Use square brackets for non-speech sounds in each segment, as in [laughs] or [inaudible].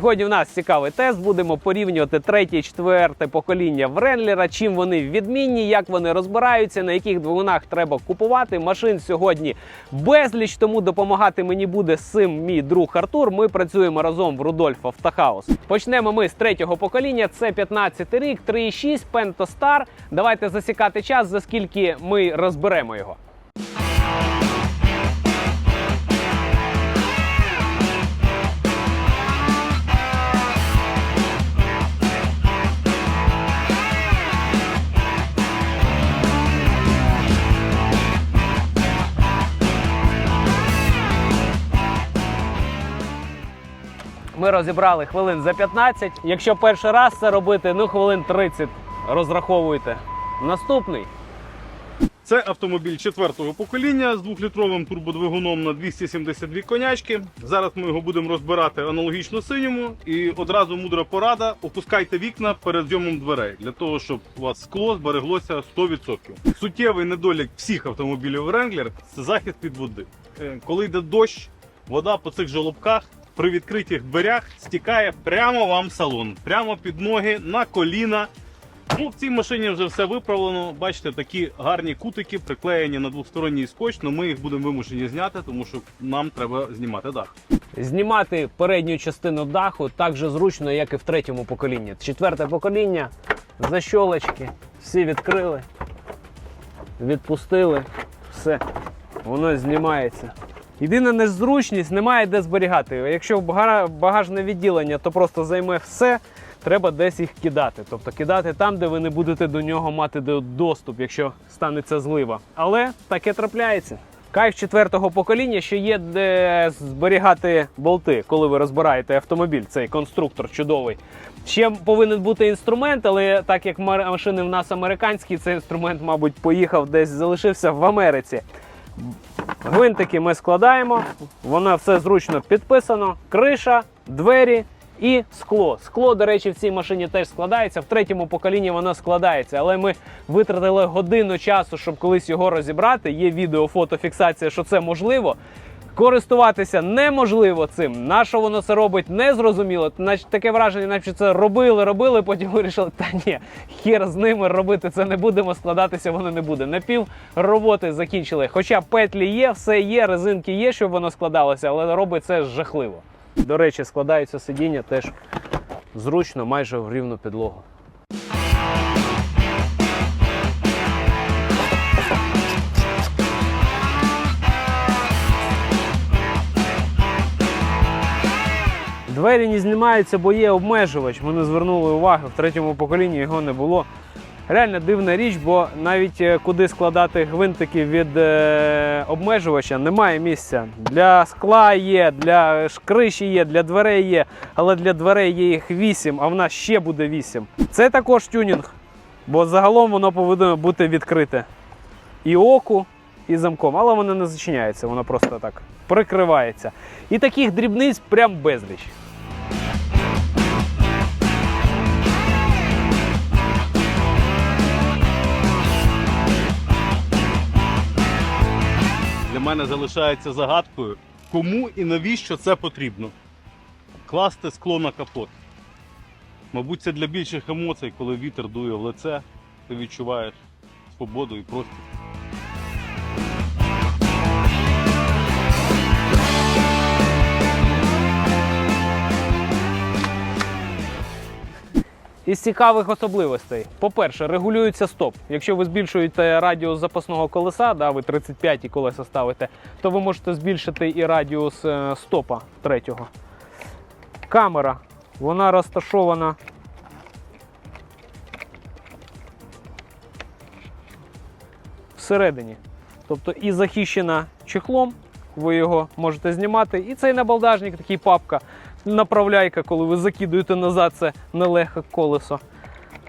Сьогодні в нас цікавий тест. Будемо порівнювати третє четверте покоління Вренлера, чим вони відмінні, як вони розбираються, на яких двигунах треба купувати. Машин сьогодні безліч, тому допомагати мені буде з цим мій друг Артур. Ми працюємо разом в Рудольф Автохаус. Почнемо ми з третього покоління. Це 15 рік, 3,6 Pentostar. Давайте засікати час, за скільки ми розберемо його. Розібрали хвилин за 15. Якщо перший раз це робити, ну хвилин 30 розраховуйте. Наступний. Це автомобіль четвертого покоління з двохлітровим турбодвигуном на 272 конячки. Зараз ми його будемо розбирати аналогічно синьому. І одразу мудра порада: опускайте вікна перед зйомом дверей для того, щоб у вас скло збереглося 100%. Суттєвий недолік всіх автомобілів Wrangler – це захист від води. Е, Коли йде дощ, вода по цих жолобках при відкритих дверях стікає прямо вам в салон, прямо під ноги, на коліна. Ну, в цій машині вже все виправлено. Бачите, такі гарні кутики приклеєні на двосторонній скотч, але ми їх будемо вимушені зняти, тому що нам треба знімати дах. Знімати передню частину даху так же зручно, як і в третьому поколінні. Четверте покоління, защолочки, всі відкрили, відпустили, все, воно знімається. Єдина незручність, немає де зберігати. Якщо бага- багажне відділення, то просто займе все. Треба десь їх кидати. Тобто кидати там, де ви не будете до нього мати доступ, якщо станеться злива. Але таке трапляється. Кайф четвертого покоління, що є де зберігати болти, коли ви розбираєте автомобіль, цей конструктор чудовий. Ще повинен бути інструмент, але так як машини в нас американські, цей інструмент, мабуть, поїхав десь залишився в Америці. Гвинтики ми складаємо, воно все зручно підписано. Криша, двері і скло. Скло, до речі, в цій машині теж складається. В третьому поколінні воно складається, але ми витратили годину часу, щоб колись його розібрати. Є відео, фото, фіксація, що це можливо. Користуватися неможливо цим. На що воно це робить, не зрозуміло. Значить, таке враження, наче це робили, робили, потім вирішили, та ні, хер з ними робити це не будемо, складатися воно не буде. На пів роботи закінчили. Хоча петлі є, все є, резинки є, щоб воно складалося, але робить це жахливо. До речі, складаються сидіння теж зручно, майже в рівну підлогу. Двері не знімаються, бо є обмежувач. Ми не звернули уваги, в третьому поколінні його не було. Реально дивна річ, бо навіть е, куди складати гвинтики від е, обмежувача немає місця. Для скла є, для криші є, для дверей є, але для дверей є їх 8, а в нас ще буде 8. Це також тюнінг, бо загалом воно повинно бути відкрите. І оку, і замком, але воно не зачиняється, воно просто так прикривається. І таких дрібниць прям безліч. Для мене залишається загадкою, кому і навіщо це потрібно. Класти скло на капот. Мабуть, це для більших емоцій, коли вітер дує в лице, ти відчуваєш свободу і простір. Із цікавих особливостей. По-перше, регулюється стоп. Якщо ви збільшуєте радіус запасного колеса, да, ви 35 колеса ставите, то ви можете збільшити і радіус е, стопа третього. Камера. Вона розташована. Всередині. Тобто і захищена чехлом, ви його можете знімати. І цей набалдажник, такий папка, направляйка, коли ви закидуєте назад це нелегке колесо.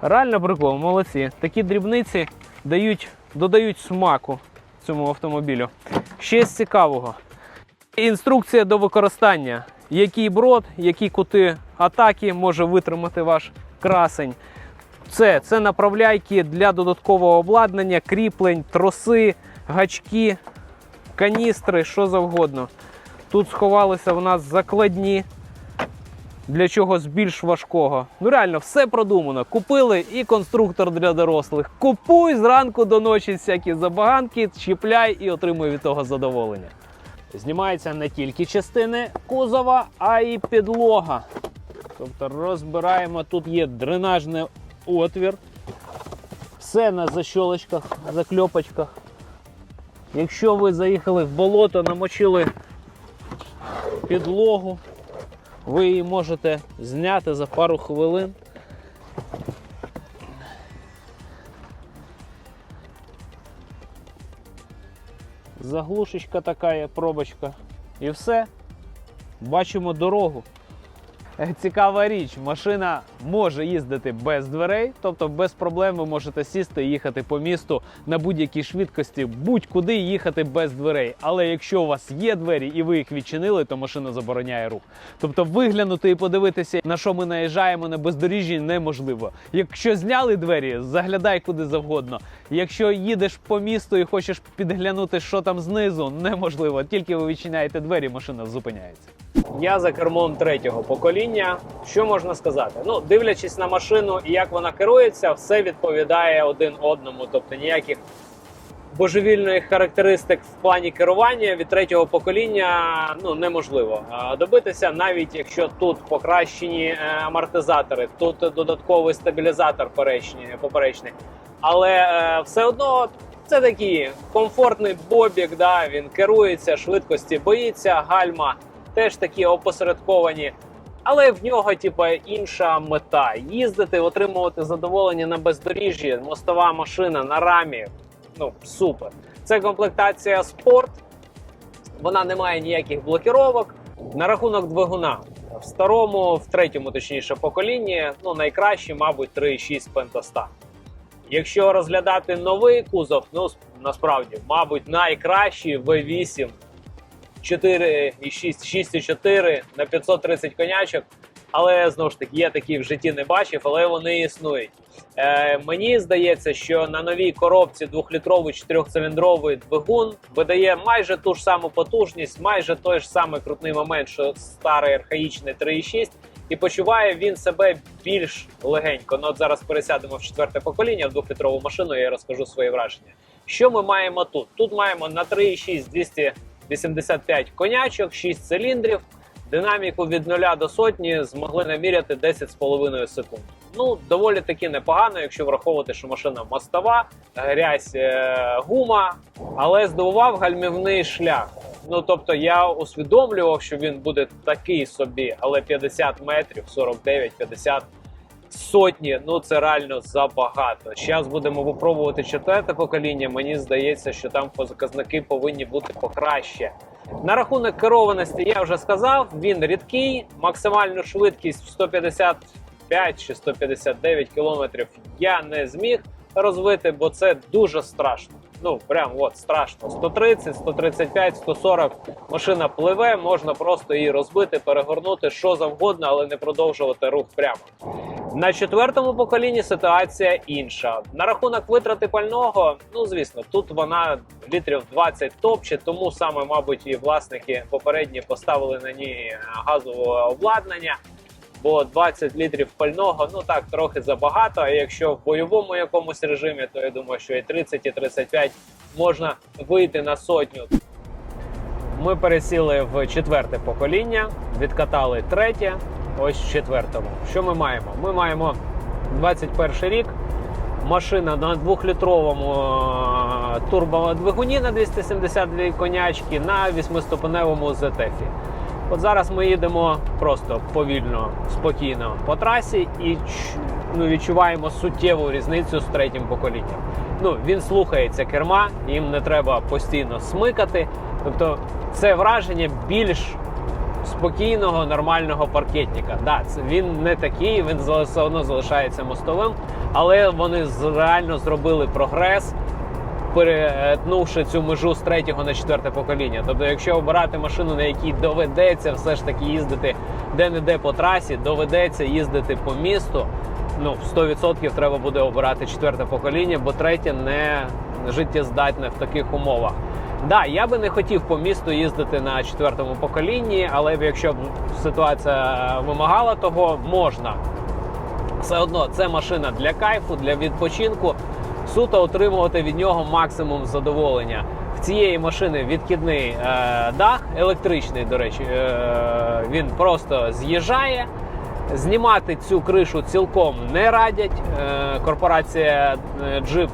Реально прикол, молодці. Такі дрібниці дають, додають смаку цьому автомобілю. Ще з цікавого. Інструкція до використання. Який брод, які кути атаки може витримати ваш красень. Це, це направляйки для додаткового обладнання, кріплень, троси, гачки, каністри, що завгодно. Тут сховалися у нас закладні для чогось більш важкого. Ну реально, все продумано. Купили і конструктор для дорослих. Купуй зранку до ночі всякі забаганки, чіпляй і отримуй від того задоволення. Знімаються не тільки частини кузова, а й підлога. Тобто розбираємо, тут є дренажний отвір. Все на защолочках, закльопочках. Якщо ви заїхали в болото, намочили підлогу, ви її можете зняти за пару хвилин. Заглушечка така є, пробочка. І все. Бачимо дорогу. Цікава річ, машина може їздити без дверей, тобто без проблем ви можете сісти і їхати по місту на будь-якій швидкості, будь-куди їхати без дверей. Але якщо у вас є двері і ви їх відчинили, то машина забороняє рух. Тобто виглянути і подивитися, на що ми наїжджаємо на бездоріжжі, неможливо. Якщо зняли двері, заглядай куди завгодно. Якщо їдеш по місту і хочеш підглянути, що там знизу, неможливо. Тільки ви відчиняєте двері, машина зупиняється. Я за кермом третього покоління. Що можна сказати? Ну, дивлячись на машину і як вона керується, все відповідає один одному, тобто ніяких божевільних характеристик в плані керування від третього покоління ну неможливо добитися, навіть якщо тут покращені е, амортизатори, тут додатковий стабілізатор поперечний. Але е, все одно це такий комфортний бобік. Да, він керується, швидкості боїться, гальма теж такі опосередковані. Але в нього, типу, інша мета їздити, отримувати задоволення на бездоріжжі, мостова машина на рамі. Ну, супер. Це комплектація спорт. Вона не має ніяких блокіровок. На рахунок двигуна в старому, в третьому, точніше, поколінні, ну найкраще, мабуть, 3,6 пентоста. Якщо розглядати новий кузов, ну насправді, мабуть, найкращий V8 4,6, 6,4 на 530 конячок. Але знову ж таки, я такі в житті не бачив, але вони існують. Е, мені здається, що на новій коробці двохлітровий чотирьохциліндровий двигун видає майже ту ж саму потужність, майже той ж самий крутний момент, що старий архаїчний 3,6, і почуває він себе більш легенько. Ну от зараз пересядемо в четверте покоління в двохлітрову машину. Я розкажу свої враження. Що ми маємо тут? Тут маємо на 3,6 285 конячок, 6 циліндрів. Динаміку від 0 до сотні змогли наміряти 10,5 секунд. Ну, доволі таки непогано, якщо враховувати, що машина мостова, грязь е, гума, але здивував гальмівний шлях. Ну тобто я усвідомлював, що він буде такий собі, але 50 метрів, 49-50 сотні, ну це реально забагато. Зараз будемо випробувати четверте покоління. Мені здається, що там показники повинні бути покраще. На рахунок керованості я вже сказав, він рідкий, максимальну швидкість в 155 чи 159 кілометрів я не зміг розвити, бо це дуже страшно. Ну прям от страшно. 130, 135, 140 машина пливе, можна просто її розбити, перегорнути що завгодно, але не продовжувати рух прямо. На четвертому поколінні ситуація інша. На рахунок витрати пального, ну звісно, тут вона літрів 20 топче, тому саме, мабуть, і власники попередні поставили на ній газове обладнання. Бо 20 літрів пального, ну так, трохи забагато. А якщо в бойовому якомусь режимі, то я думаю, що і 30, і 35 можна вийти на сотню. Ми пересіли в четверте покоління, відкатали третє, ось четвертому. Що ми маємо? Ми маємо 21 рік. Машина на двохлітровому е, турбодвигуні на 272 конячки на восьмиступеневому ZF. От зараз ми їдемо просто повільно, спокійно по трасі і ну, відчуваємо суттєву різницю з третім поколінням. Ну, він слухається керма, їм не треба постійно смикати. Тобто це враження більш спокійного, нормального паркетника. Да, це він не такий, він все одно залишається мостовим, але вони реально зробили прогрес перетнувши цю межу з третього на четверте покоління. Тобто, якщо обирати машину, на якій доведеться все ж таки їздити де-не-де по трасі, доведеться їздити по місту. Ну, 100% треба буде обирати четверте покоління, бо третє не життєздатне в таких умовах. Да, я би не хотів по місту їздити на четвертому поколінні, але якщо б ситуація вимагала того, можна. Все одно це машина для кайфу, для відпочинку. Суто отримувати від нього максимум задоволення. В цієї машини відкидний е, дах, електричний, до речі, е, він просто з'їжджає. Знімати цю кришу цілком не радять. Е, корпорація е, Jeep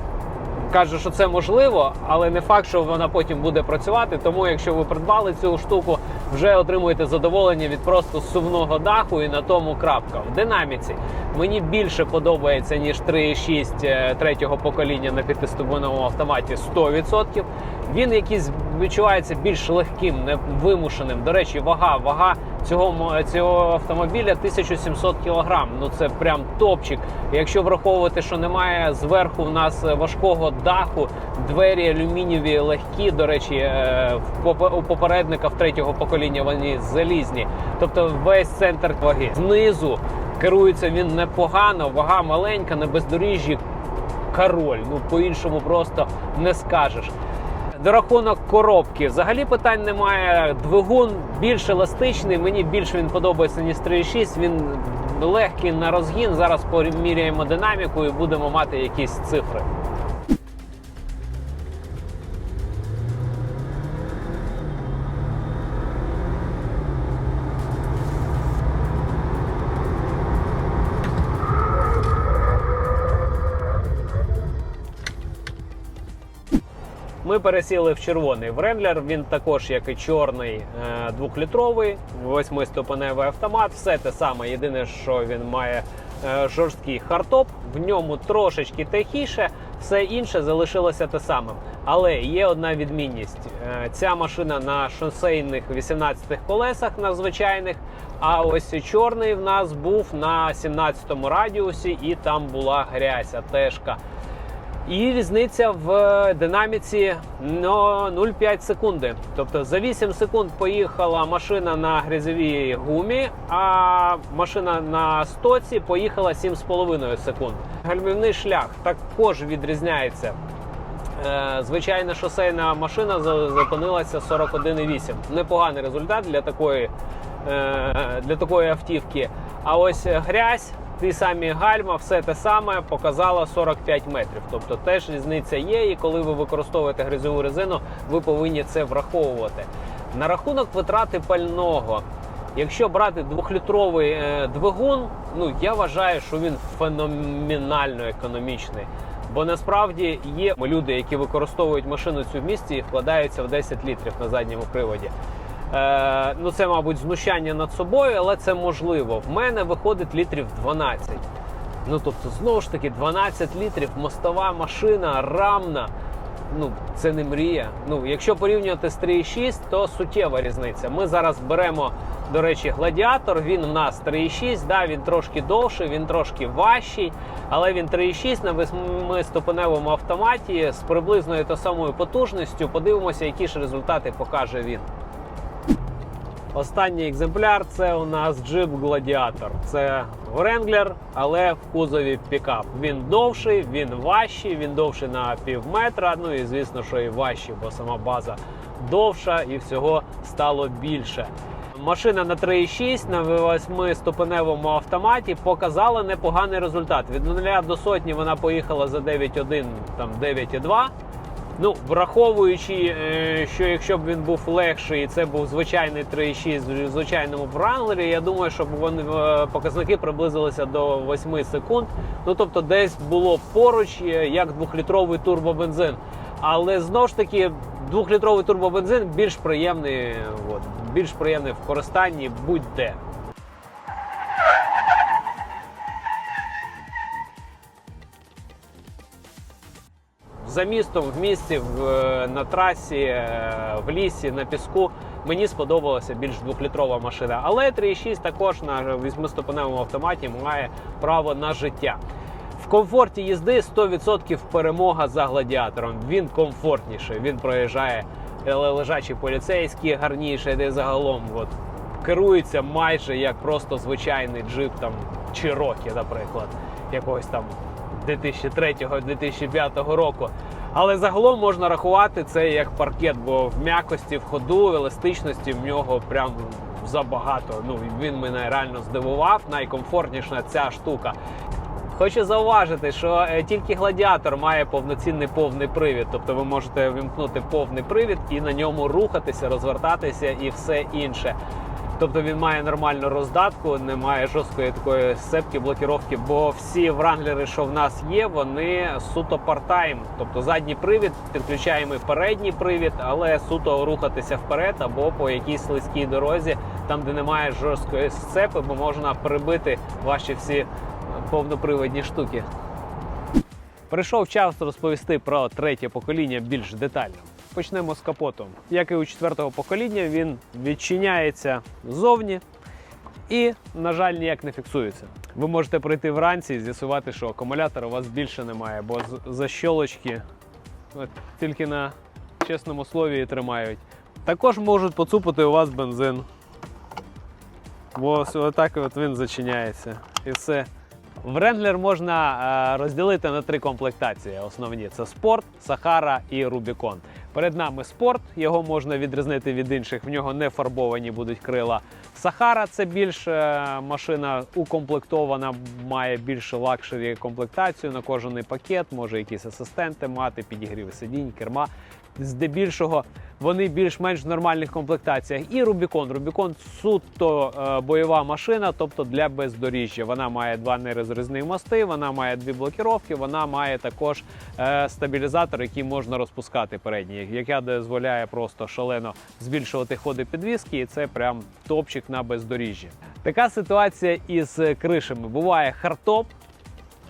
каже, що це можливо, але не факт, що вона потім буде працювати. Тому, якщо ви придбали цю штуку, вже отримуєте задоволення від просто сувного даху і на тому крапка. В динаміці мені більше подобається ніж 3.6 е, третього покоління на п'ятиступеневому автоматі 100%. Він якийсь відчувається більш легким, невимушеним. До речі, вага, вага цього, цього автомобіля 1700 кг. Ну це прям топчик. Якщо враховувати, що немає зверху в нас важкого даху, двері алюмінієві легкі. До речі, е, у попередника в третього покоління вони залізні. Тобто весь центр ваги знизу керується він непогано, вага маленька, на бездоріжжі король. Ну по-іншому просто не скажеш. До рахунок коробки взагалі питань немає. Двигун більш еластичний. Мені більше він подобається ніж 3.6. Він легкий на розгін. Зараз поміряємо динаміку і будемо мати якісь цифри. Ми пересіли в червоний Вренглер. Він також, як і чорний, е, двохлітровий, восьмиступеневий автомат. Все те саме. Єдине, що він має е, жорсткий хардтоп, в ньому трошечки тихіше, все інше залишилося те самим. Але є одна відмінність: Е, ця машина на шосейних 18 колесах на звичайних. А ось чорний в нас був на 17 радіусі, і там була грязь, атешка. І різниця в динаміці на 0,5 секунди. Тобто за 8 секунд поїхала машина на грязовій гумі, а машина на стоці поїхала 7,5 секунд. Гальмівний шлях також відрізняється. Е, Звичайна шосейна машина зупинилася 41,8. Непоганий результат для такої, е, для такої автівки. А ось грязь, ті самі гальма, все те саме показала 45 метрів. Тобто теж різниця є, і коли ви використовуєте грязьову резину, ви повинні це враховувати. На рахунок витрати пального. Якщо брати двохлітровий е, двигун, ну я вважаю, що він феноменально економічний. Бо насправді є люди, які використовують машину цю в місті і вкладаються в 10 літрів на задньому приводі. Е, ну це, мабуть, знущання над собою, але це можливо. В мене виходить літрів 12. Ну тобто, знову ж таки, 12 літрів, мостова машина, рамна. Ну, це не мрія. Ну, якщо порівнювати з 3,6, то суттєва різниця. Ми зараз беремо, до речі, гладіатор. Він у нас 3,6, да, він трошки довший, він трошки важчий, але він 3,6 на восьмиступеневому автоматі з приблизною та самою потужністю. Подивимося, які ж результати покаже він. Останній екземпляр це у нас Jeep Gladiator. Це Wrangler, але в кузові пікап. Він довший, він важчий, він довший на пів метра. Ну і звісно, що і важчий, бо сама база довша і всього стало більше. Машина на 3,6 на 8-ступеневому автоматі показала непоганий результат. Від 0 до сотні вона поїхала за 9,1, там 9,2. Ну, враховуючи, е, що якщо б він був легший, і це був звичайний 3,6 в звичайному Wrangler, я думаю, що вони е, показники приблизилися до 8 секунд. Ну тобто, десь було поруч е, як двохлітровий турбобензин. Але знову ж таки, двохлітровий турбобензин більш приємний, от, більш приємний в користанні будь-де. За містом, в місті, в, е, на трасі, е, в лісі, на піску. Мені сподобалася більш двохлітрова машина. Але 3.6 також на вісьмиступеневому автоматі має право на життя. В комфорті їзди 100% перемога за гладіатором. Він комфортніший. Він проїжджає е, лежачі поліцейські гарніше, де загалом от, керується майже як просто звичайний джип там Cherokee, наприклад, якогось там 2003-2005 року. Але загалом можна рахувати це як паркет, бо в м'якості, в ходу, в еластичності в нього прям забагато. Ну він мене реально здивував. Найкомфортніша ця штука. Хочу зауважити, що е, тільки гладіатор має повноцінний повний привід. Тобто ви можете вімкнути повний привід і на ньому рухатися, розвертатися і все інше. Тобто він має нормальну роздатку, не має жорсткої такої сцепки, блокіровки, бо всі вранглери, що в нас є, вони суто партайм. Тобто задній привід, підключаємо і передній привід, але суто рухатися вперед або по якійсь слизькій дорозі, там де немає жорсткої сцепи, бо можна прибити ваші всі повноприводні штуки. Прийшов час розповісти про третє покоління більш детально. Почнемо з капоту. Як і у четвертого покоління, він відчиняється ззовні і, на жаль, ніяк не фіксується. Ви можете прийти вранці і з'ясувати, що акумулятора у вас більше немає, бо защолочки от, тільки на чесному слові і тримають. Також можуть поцупити у вас бензин. Бо ось отак от він зачиняється. І все. Wrangler можна е, розділити на три комплектації. Основні це спорт, Сахара і Рубікон. Перед нами спорт, його можна відрізнити від інших. В нього не фарбовані будуть крила. Сахара це більш е, машина укомплектована, має більше лакшері комплектацію на кожаний пакет, може якісь асистенти мати, підігріви сидінь, керма. Здебільшого вони більш-менш в нормальних комплектаціях. І Рубікон. Рубікон суто е, бойова машина, тобто для бездоріжжя. Вона має два нерозрізні мости, вона має дві блокіровки, вона має також е, стабілізатор, який можна розпускати передній, яка дозволяє просто шалено збільшувати ходи підвіски, і це прям топчик на бездоріжжі. Така ситуація із кришами. Буває хардтоп,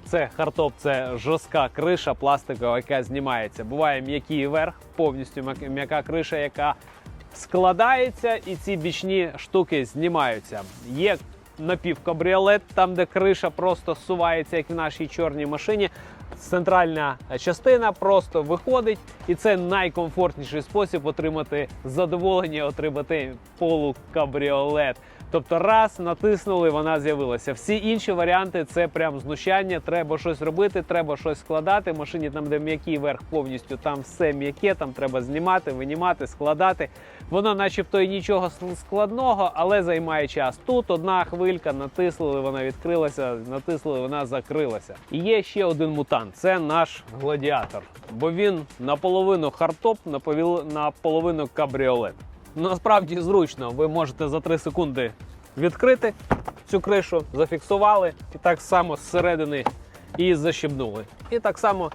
це хардтоп, це жорстка криша пластикова, яка знімається. Буває м'який верх, повністю м'яка криша, яка складається, і ці бічні штуки знімаються. Є напівкабріолет, там де криша просто зсувається, як в нашій чорній машині. Центральна частина просто виходить, і це найкомфортніший спосіб отримати задоволення, отримати полукабріолет. Тобто раз натиснули, вона з'явилася. Всі інші варіанти це прям знущання. Треба щось робити, треба щось складати. Машині там, де м'який верх повністю, там все м'яке, там треба знімати, винімати, складати. Воно, начебто, і нічого складного, але займає час. Тут одна хвилька, натиснули, вона відкрилася, натиснули, вона закрилася. І є ще один мутант це наш гладіатор. Бо він наполовину хардтоп, наполовину кабріолет. Насправді зручно. Ви можете за 3 секунди відкрити цю кришу, зафіксували і так само зсередини її защебнули. І так само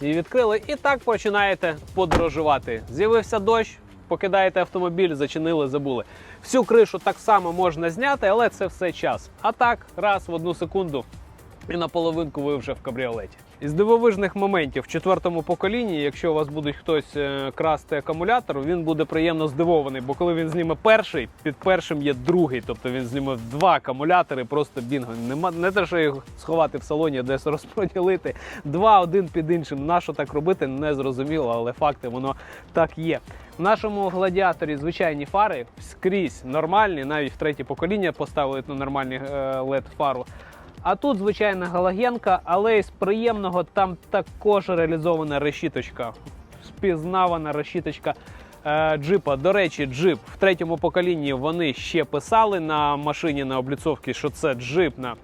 її відкрили, і так починаєте подорожувати. З'явився дощ, покидаєте автомобіль, зачинили, забули. Всю кришу так само можна зняти, але це все час. А так, раз в одну секунду і на половинку ви вже в кабріолеті. Із дивовижних моментів в четвертому поколінні, якщо у вас буде хтось е, красти акумулятор, він буде приємно здивований, бо коли він зніме перший, під першим є другий. Тобто він зніме два акумулятори, просто бінго. Нема не те, що їх сховати в салоні, десь [laughs] розподілити. Два один під іншим. Нащо так робити, не зрозуміло, але факти воно так є. В нашому гладіаторі звичайні фари скрізь нормальні, навіть в третє покоління поставили на нормальні led фару. А тут звичайна галогенка, але із приємного там також реалізована решіточка. Спізнавана решіточка е, джипа. До речі, джип в третьому поколінні вони ще писали на машині на обліцовці, що це джип на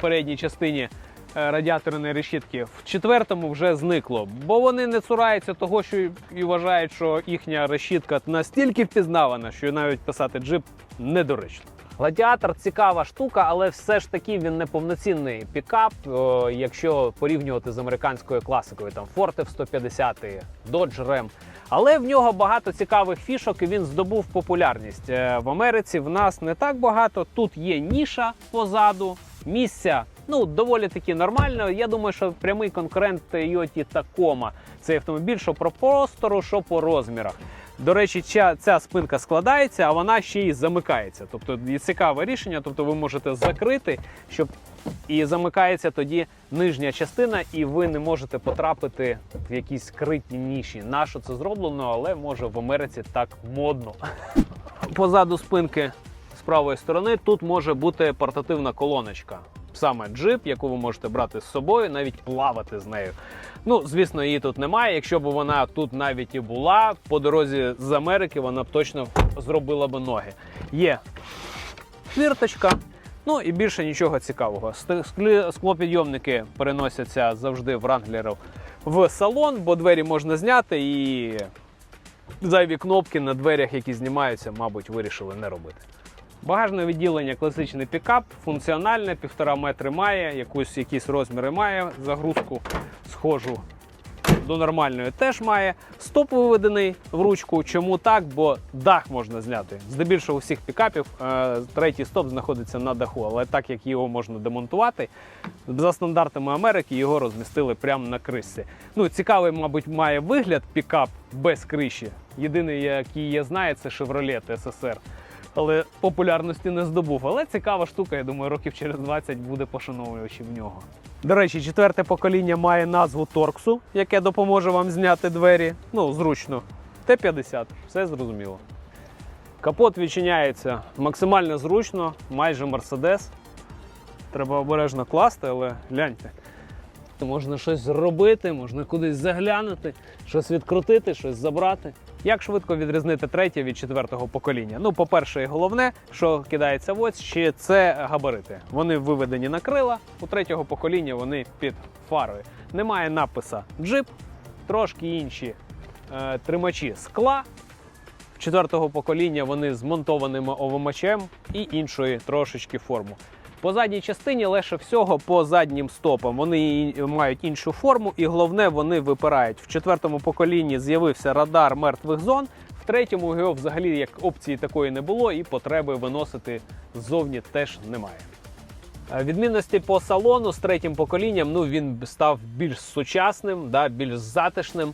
передній частині е, радіаторної решітки. В четвертому вже зникло, бо вони не цураються того, що і вважають, що їхня решітка настільки впізнавана, що навіть писати джип недоречно. Гладіатор цікава штука, але все ж таки він не повноцінний пікап, о, якщо порівнювати з американською класикою, там Ford F-150, Dodge Ram. Але в нього багато цікавих фішок і він здобув популярність. Е, В Америці в нас не так багато. Тут є ніша позаду, місця ну доволі таки нормально. Я думаю, що прямий конкурент Toyota Tacoma. Цей автомобіль, що по простору, що по розмірах. До речі, ця, ця спинка складається, а вона ще й замикається. Тобто і цікаве рішення. Тобто ви можете закрити, щоб і замикається тоді нижня частина, і ви не можете потрапити в якісь скриті ніші. На що це зроблено, але може в Америці так модно. [laughs] Позаду спинки з правої сторони тут може бути портативна колоночка. Саме джип, яку ви можете брати з собою, навіть плавати з нею. Ну, звісно, її тут немає. Якщо б вона тут навіть і була, по дорозі з Америки вона б точно зробила б ноги. Є фірточка. Ну і більше нічого цікавого. Склопідйомники переносяться завжди в ранглерів в салон, бо двері можна зняти і зайві кнопки на дверях, які знімаються, мабуть, вирішили не робити. Багажне відділення класичний пікап, функціональне, півтора метри має, якусь, якісь розміри має, загрузку схожу до нормальної теж має. Стоп виведений в ручку. Чому так? Бо дах можна зняти. Здебільшого у всіх пікапів е, третій стоп знаходиться на даху, але так як його можна демонтувати, за стандартами Америки його розмістили прямо на кришці. Ну, цікавий, мабуть, має вигляд пікап без криші. Єдиний, який я знаю, це Chevrolet SSR. Але популярності не здобув. Але цікава штука, я думаю, років через 20 буде пошановуючи в нього. До речі, четверте покоління має назву Торксу, яке допоможе вам зняти двері. Ну, зручно. Т-50, все зрозуміло. Капот відчиняється максимально зручно, майже Мерседес. Треба обережно класти, але гляньте. Можна щось зробити, можна кудись заглянути, щось відкрутити, щось забрати. Як швидко відрізнити третє від четвертого покоління? Ну, по-перше, і головне, що кидається в очі, це габарити. Вони виведені на крила. У третього покоління вони під фарою. Немає написа джип, трошки інші е, тримачі скла. Четвертого покоління вони з монтованим овомачем і іншої трошечки форму. По задній частині лише всього по заднім стопам. Вони мають іншу форму, і головне, вони випирають. В четвертому поколінні з'явився радар мертвих зон. В третьому його взагалі як опції такої не було, і потреби виносити ззовні теж немає. Е, Відмінності по салону з третім поколінням ну він став більш сучасним, да, більш затишним.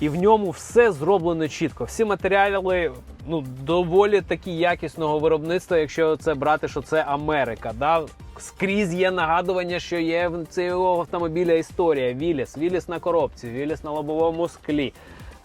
І в ньому все зроблено чітко. Всі матеріали ну, доволі такі якісного виробництва, якщо це брати, що це Америка. Да? Скрізь є нагадування, що є в цього автомобіля історія. Віліс, Віліс на коробці, Віліс на лобовому склі.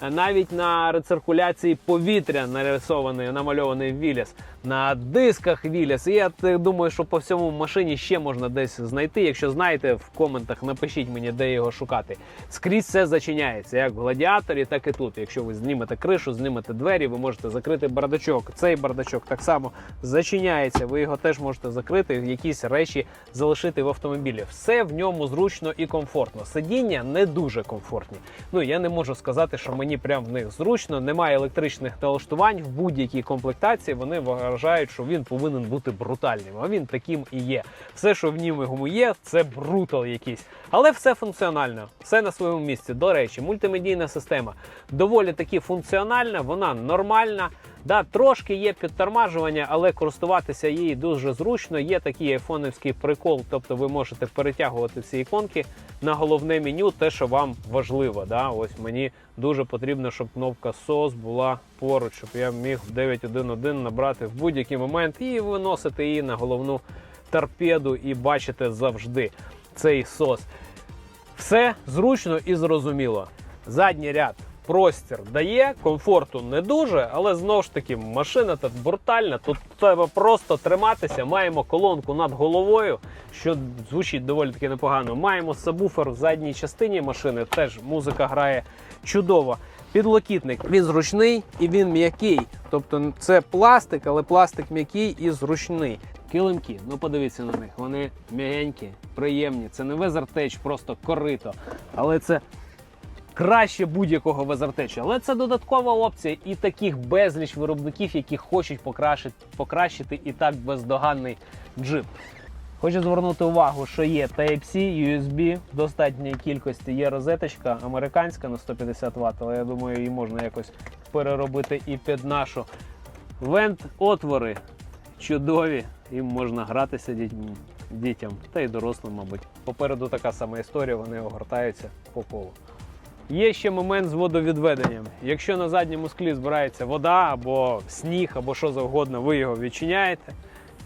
Е, Навіть на рециркуляції повітря нарисований, намальований Віліс, на дисках Віліс. І я думаю, що по всьому машині ще можна десь знайти. Якщо знаєте, в коментах напишіть мені, де його шукати. Скрізь все зачиняється, як в гладіаторі, так і тут. Якщо ви знімете кришу, знімете двері, ви можете закрити бардачок. Цей бардачок так само зачиняється. Ви його теж можете закрити, якісь речі залишити в автомобілі. Все в ньому зручно і комфортно. Сидіння не дуже комфортні. Ну я не можу сказати, що мені прям в них зручно. Немає електричних налаштувань в будь-якій комплектації. Вони вважають, що він повинен бути брутальним. А він таким і є. Все, що в ньому є, це брутал якийсь. Але все функціонально, все на своєму місці. До речі, мультимедійна система доволі таки функціональна, вона нормальна. Да, трошки є підтормажування, але користуватися її дуже зручно. Є такий айфонівський прикол, тобто ви можете перетягувати ці іконки на головне меню, те, що вам важливо. Да? Ось мені дуже потрібно, щоб кнопка SOS була поруч, щоб я міг в 911 набрати в будь-який момент і виносити її на головну торпеду і бачити завжди цей SOS. Все зручно і зрозуміло. Задній ряд простір дає, комфорту не дуже, але знову ж таки машина тут брутальна. Тут треба просто триматися. Маємо колонку над головою, що звучить доволі таки непогано. Маємо сабвуфер в задній частині машини. Теж музика грає чудово. Підлокітник він зручний і він м'який. Тобто це пластик, але пластик м'який і зручний. Килимки, ну подивіться на них, вони м'ягенькі, приємні. Це не везертеч, просто корито. Але це краще будь-якого везертечу. Але це додаткова опція, і таких безліч виробників, які хочуть покращити, покращити і так бездоганний джип. Хочу звернути увагу, що є Type-C, USB в достатній кількості. Є розеточка американська на 150 Вт, але я думаю, її можна якось переробити і під нашу. Вент отвори чудові, їм можна гратися дітям та й дорослим, мабуть. Попереду така сама історія, вони огортаються по колу. Є ще момент з водовідведенням. Якщо на задньому склі збирається вода або сніг, або що завгодно, ви його відчиняєте,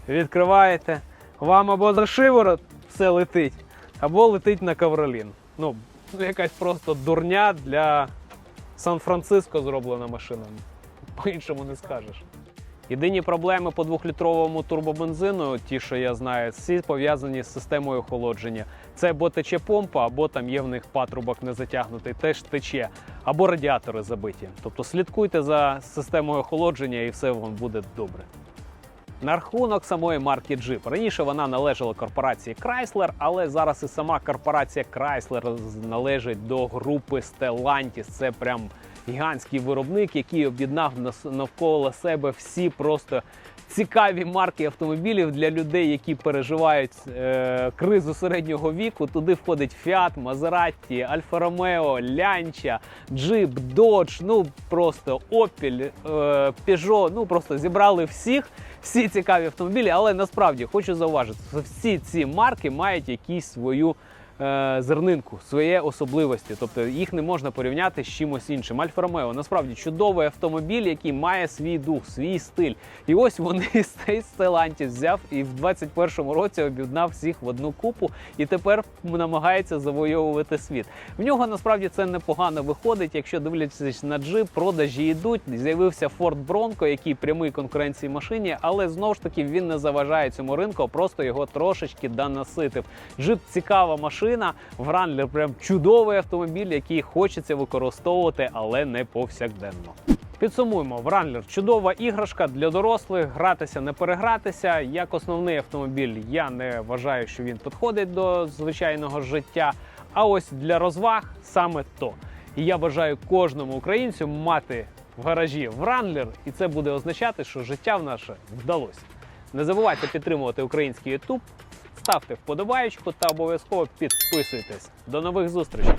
відкриваєте. Вам або за шиворот все летить, або летить на ковролін. Ну, якась просто дурня для Сан-Франциско зроблена машина. По-іншому не скажеш. Єдині проблеми по двохлітровому турбобензину, ті, що я знаю, всі пов'язані з системою охолодження. Це або тече помпа, або там є в них патрубок не затягнутий, теж тече, або радіатори забиті. Тобто слідкуйте за системою охолодження і все вам буде добре. На рахунок самої марки Jeep. Раніше вона належала корпорації Chrysler, але зараз і сама корпорація Chrysler належить до групи Stellantis. Це прям гігантський виробник, який об'єднав навколо себе всі просто цікаві марки автомобілів для людей, які переживають е, кризу середнього віку. Туди входить Fiat, Maserati, Alfa Romeo, Lancia, Jeep, Dodge, ну просто Opel, е, Peugeot, ну просто зібрали всіх, всі цікаві автомобілі, але насправді хочу зауважити, що всі ці марки мають якісь свою зернинку, свої особливості. Тобто їх не можна порівняти з чимось іншим. Альфа Ромео насправді чудовий автомобіль, який має свій дух, свій стиль. І ось вони [laughs] з цей Stellantis взяв і в 21-му році об'єднав всіх в одну купу і тепер намагається завойовувати світ. В нього насправді це непогано виходить. Якщо дивлячись на джип, продажі йдуть. З'явився Ford Bronco, який прямий конкуренції машині, але знову ж таки він не заважає цьому ринку, просто його трошечки донаситив. Джип цікава машина. Wrangler прям чудовий автомобіль, який хочеться використовувати, але не повсякденно. Підсумуємо, Wrangler – чудова іграшка для дорослих, гратися, не перегратися. Як основний автомобіль, я не вважаю, що він підходить до звичайного життя. А ось для розваг саме то. І я бажаю кожному українцю мати в гаражі Wrangler, і це буде означати, що життя в наше вдалося. Не забувайте підтримувати український YouTube, ставте вподобайку та обов'язково підписуйтесь. До нових зустрічей!